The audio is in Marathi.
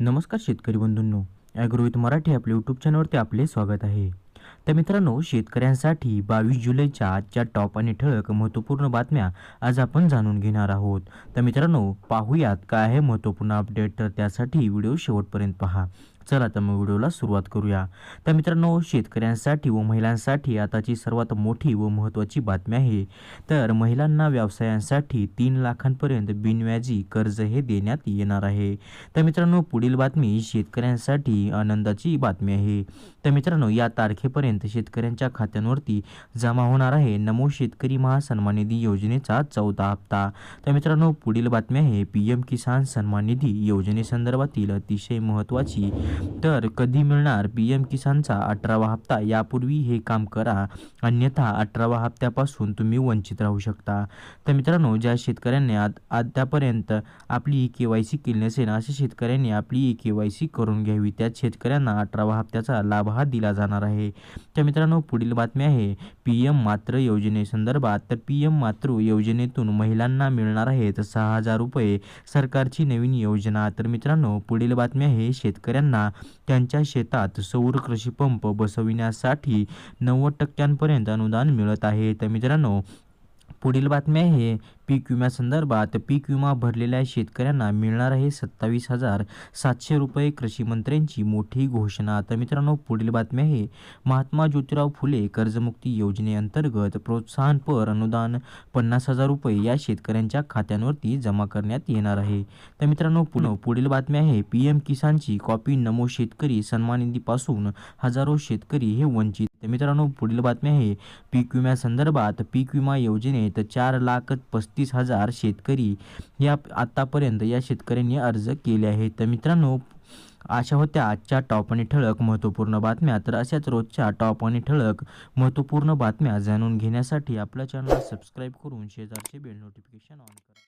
नमस्कार शेतकरी बंधूंनो ॲग्रोविथ मराठी आपल्या यूट्यूब चॅनलवरती आपले स्वागत आहे. तर मित्रांनो शेतकऱ्यांसाठी बावीस जुलैच्या आजच्या टॉप आणि ठळक महत्त्वपूर्ण बातम्या आज आपण जाणून घेणार आहोत. तर मित्रांनो पाहूयात काय आहे महत्त्वपूर्ण अपडेट तर त्यासाठी व्हिडिओ शेवटपर्यंत पहा. चला तर मग व्हिडिओला सुरुवात करूया. तर मित्रांनो शेतकऱ्यांसाठी व महिलांसाठी आताची सर्वात मोठी व महत्त्वाची बातमी आहे. तर महिलांना व्यवसायांसाठी तीन लाखांपर्यंत बिनव्याजी कर्ज हे देण्यात येणार आहे. तर मित्रांनो पुढील बातमी शेतकऱ्यांसाठी आनंदाची बातमी आहे. तर मित्रांनो या तारखेपर्यंत शेतकऱ्यांच्या खात्यांवरती जमा होणार आहे नमो शेतकरी महासन्मान निधी योजनेचा चौथा हप्ता. तर मित्रांनो पुढील बातमी आहे पी एम किसान सन्मान निधी योजनेसंदर्भातील अतिशय महत्त्वाची तर कधी मिळणार पी एम किसानचा अठरावा हप्ता? यापूर्वी हे काम करा. अन्यथा अठरावा हप्त्यापासून तुम्ही वंचित राहू शकता. तर मित्रांनो ज्या शेतकऱ्यांनी आत आतापर्यंत आपली के वाय सी केली नसेल अशा शेतकऱ्यांनी आपली के वाय सी करून घ्यावी. त्या शेतकऱ्यांना अठरावा हप्त्याचा लाभ हा दिला जाणार आहे. तर मित्रांनो पुढील बातमी आहे. पी एम मात्र योजनेसंदर्भात तर पी एम मातृ योजनेतून महिलांना मिळणार आहेत सहा हजार रुपये सरकारची नवीन योजना. तर मित्रांनो पुढील बातमी आहे. शेतकऱ्यांना त्यांच्या शेतात सौर कृषी पंप बसविण्यासाठी नव्वद टक्क्यांपर्यंत अनुदान मिळत आहे. तर मित्रांनो पुढील बातमी आहे पीक विम्यासंदर्भात पीक विमा भरलेल्या शेतकऱ्यांना मिळणार आहे सत्तावीस हजार सातशे रुपये कृषी मंत्र्यांची मोठी घोषणा. तर मित्रांनो पुढील बातमी आहे महात्मा ज्योतिराव फुले कर्जमुक्ती योजनेअंतर्गत प्रोत्साहनपर अनुदान पन्नास हजार रुपये या शेतकऱ्यांच्या खात्यांवरती जमा करण्यात येणार आहे. तर मित्रांनो पुन्हा पुढील बातमी आहे पी एम किसानची कॉपी नमो शेतकरी सन्मान निधीपासून हजारो शेतकरी हे वंचित. तर मित्रांनो पुढील बातमी आहे पीक विम्यासंदर्भात पीक विमा योजनेत चार लाख पस्तीस हजार शेतकरी या आतापर्यंत या शेतकऱ्यांनी अर्ज केले आहेत. तर मित्रांनो अशा होत्या आजच्या टॉप आणि ठळक महत्त्वपूर्ण बातम्या. तर अशाच रोजच्या टॉप आणि ठळक महत्त्वपूर्ण बातम्या जाणून घेण्यासाठी आपल्या चॅनल सबस्क्राईब करून शेजारचे बेल नोटिफिकेशन ऑन करा.